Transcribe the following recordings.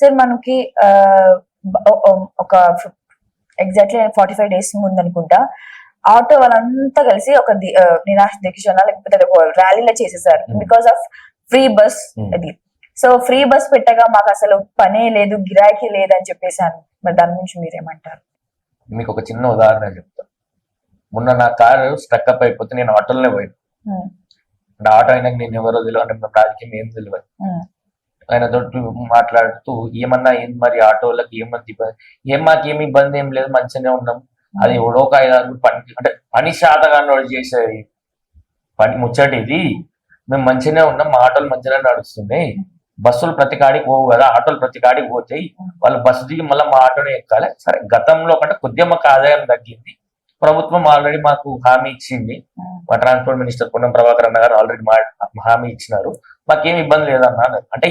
Sir మనకి ఒక exactly forty five days ముందు అనుకుంటా ఆటో వాళ్ళంతా కలిసి ఒక నిరాశ దీక్ష లేకపోతే ర్యాలీలో చేసేసారు. Because of free bus. అది సో ఫ్రీ బస్ పెట్టగా మాకు అసలు పనే లేదు గిరాకీ లేదు అని చెప్పేసాను మరి దాని గురించి మీరేమంటారు మీకు ఒక చిన్న ఉదాహరణ చెప్తా మొన్న నా కారు స్ట్రక్ అప్ అయిపోతే నేను ఆటోలోనే పోయాను. అంటే ఆటో అయినాక నేను ఎవరో తెలియదు అంటే రాజకీయం ఏం తెలియదు. ఆయన తోటి మాట్లాడుతూ ఏమన్నా ఏంది మరి ఆటోలకు ఏమంది ఏం మాకు ఏమి ఇబ్బంది ఏం లేదు మంచిగానే ఉన్నాం. అది ఎవడో ఒక ఐదు ఆరుగురు పని అంటే పని వాడు చేసే పని ముచ్చటి ఇది. మేము మంచిగానే ఉన్నాం మా ఆటోలు మంచిగానే నడుస్తున్నాయి. బస్సులు ప్రతి కాడికి పోవు కదా ఆటోలు ప్రతి కాడికి పోతాయి. వాళ్ళు బస్సు దిగి మళ్ళీ మా ఆటోనే ఎక్కాలి. సరే గతంలో కంటే కొద్దిగా మాకు ఆదాయం తగ్గింది. ప్రభుత్వం ఆల్రెడీ మాకు హామీ ఇచ్చింది. మా ట్రాన్స్పోర్ట్ మినిస్టర్ పొన్నం ప్రభాకర్ అన్న గారు ఆల్రెడీ మా హామీ ఇచ్చినారు. మాకేం ఇబ్బంది లేదన్నా. అంటే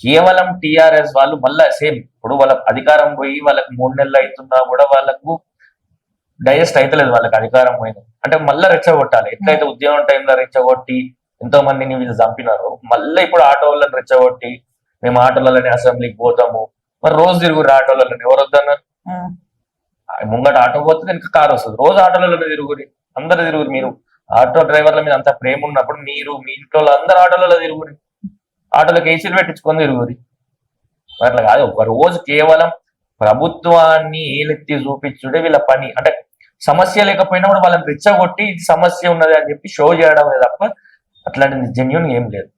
కేవలం టిఆర్ఎస్ వాళ్ళు మళ్ళా సేమ్. ఇప్పుడు వాళ్ళ అధికారం పోయి వాళ్ళకి మూడు నెలలు అవుతున్నా కూడా వాళ్ళకు డైజెస్ట్ అవుతలేదు వాళ్ళకి అధికారం పోయింది అంటే మళ్ళా రెచ్చగొట్టాలి. ఎట్లయితే ఉద్యోగం టైంలో రెచ్చగొట్టి ఎంతో మందిని వీళ్ళు చంపినారు మళ్ళీ ఇప్పుడు ఆటో వాళ్ళని రెచ్చగొట్టి మేము ఆటోలలోనే అసెంబ్లీకి పోతాము. మరి రోజు తిరుగురు ఆటోలలో ఎవరు వద్దన్నారు. ముంగట ఆటో పోతుంది వెనక కారు వస్తుంది. రోజు ఆటోలలో తిరుగురి అందరు తిరుగురు మీరు. ఆటో డ్రైవర్ల మీద అంత ప్రేమ ఉన్నప్పుడు మీరు మీ ఇంట్లో అందరు ఆటోలలో తిరుగురి ఆటోలో ఏసీలు పెట్టించుకొని తిరుగురి అట్లా కాదు ఒక రోజు కేవలం ప్రభుత్వాన్ని ఏలెత్తి చూపించుడే వీళ్ళ పని. అంటే సమస్య లేకపోయినా కూడా వాళ్ళని రెచ్చగొట్టి ఇది సమస్య ఉన్నది అని చెప్పి షో చేయడం తప్ప అట్లాంటిది జెన్యున్ ఏం లేదు.